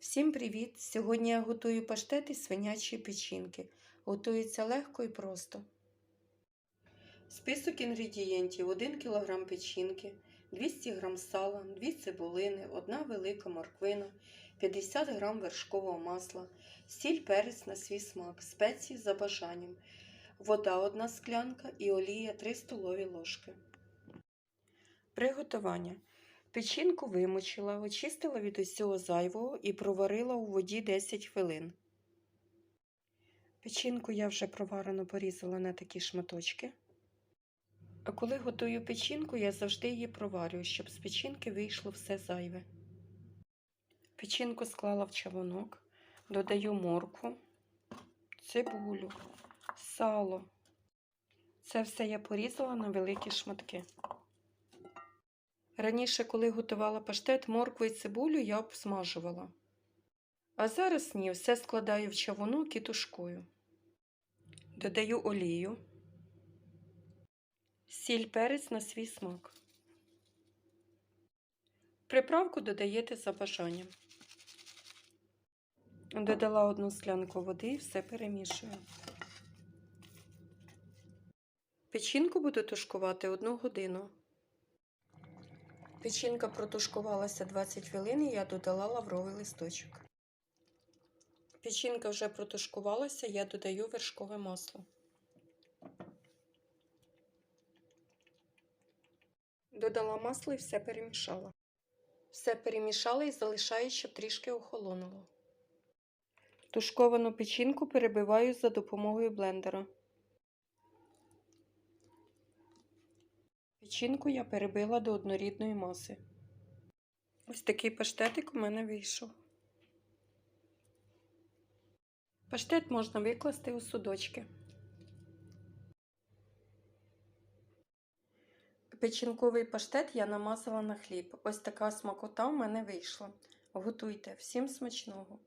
Всім привіт! Сьогодні я готую паштет із свинячої печінки. Готується легко і просто. Список інгредієнтів: 1 кг печінки, 200 г сала, 2 цибулини, 1 велика морквина, 50 г вершкового масла, сіль перець на свій смак, спеції за бажанням, вода 1 склянка і олія 3 столові ложки. Приготування. Печінку вимочила, очистила від усього зайвого і проварила у воді 10 хвилин. Печінку я вже проварено порізала на такі шматочки. А коли готую печінку, я завжди її проварюю, щоб з печінки вийшло все зайве. Печінку склала в чавунок, додаю моркву, цибулю, сало. Це все я порізала на великі шматки. Раніше, коли готувала паштет, моркву і цибулю я обсмажувала. А зараз ні, все складаю в чавунок і тушкую. Додаю олію, сіль перець на свій смак. Приправку додаєте за бажанням. Додала одну склянку води і все перемішую. Печінку буду тушкувати одну годину. Печінка протушкувалася 20 хвилин і я додала лавровий листочок. Печінка вже протушкувалася, я додаю вершкове масло. Додала масло і все перемішала. Все перемішала і залишаю, щоб трішки охолонуло. Тушковану печінку перебиваю за допомогою блендера. Печінку я перебила до однорідної маси. Ось такий паштетик у мене вийшов. Паштет можна викласти у судочки. Печінковий паштет я намазала на хліб. Ось така смакота у мене вийшла. Готуйте всім смачного!